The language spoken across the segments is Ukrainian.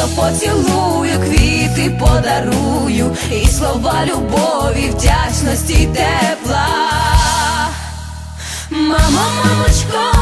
ніжно поцілую, квіти подарую, і слова любові, вдячності тепла. Мама, мамочко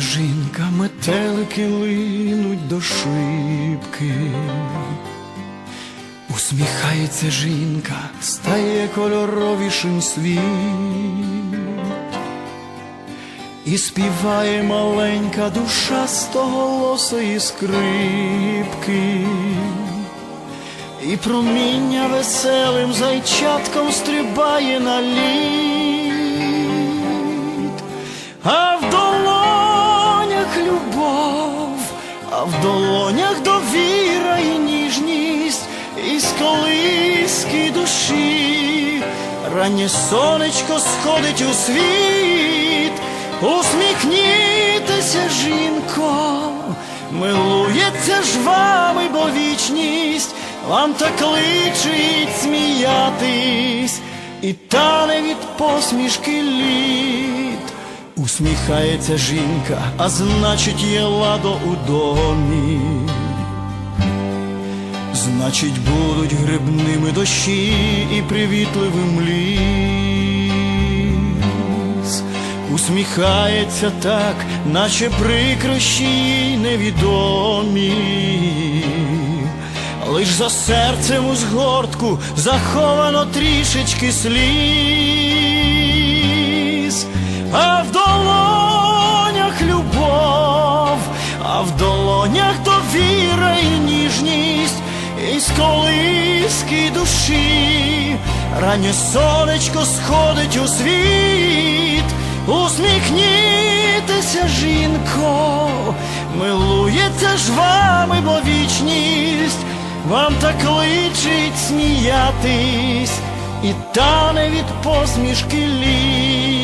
Жінка, метелики линуть до шибки. Усміхається жінка, стає кольоровішим світ. І співає маленька душа стоголосої скрипки. І проміння веселим зайчатком стрибає на лід. А в любов, а в долонях довіра і ніжність, і з колиски душі раннє сонечко сходить у світ, усміхнітеся, жінко, милується ж вами, бо вічність вам так личить сміятись, і тане від посмішки лід. Усміхається жінка, а значить є ладо у домі. Значить, будуть грибними дощі і привітливим ліс. Усміхається так, наче прикрощі невідомі. Лиш за серцем у згортку заховано трішечки сліз, а в ніжність, і з колиски душі. Раннє сонечко сходить у світ, усміхнітеся, жінко, милується ж вами, бо вічність вам так личить сміятись, і тане від посмішки лід.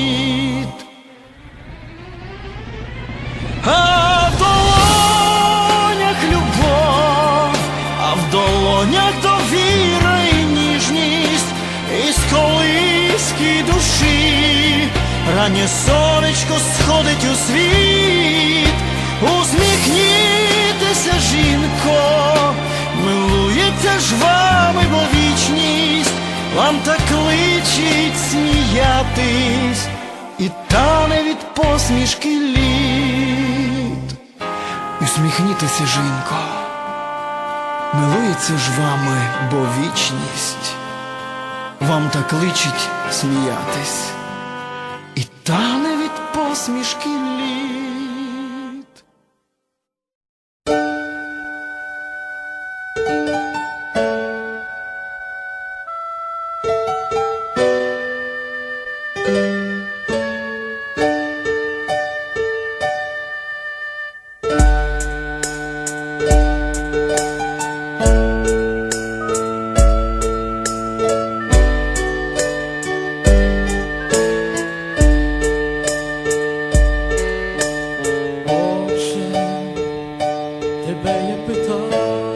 Сьогодні сонечко сходить у світ, усміхнітеся, жінко, милується ж вами, бо вічність, вам так кличить сміятись, і тане від посмішки літ. Усміхнітеся, жінко, милується ж вами, бо вічність, вам так кличить сміятись і тане від посмішки літ. love.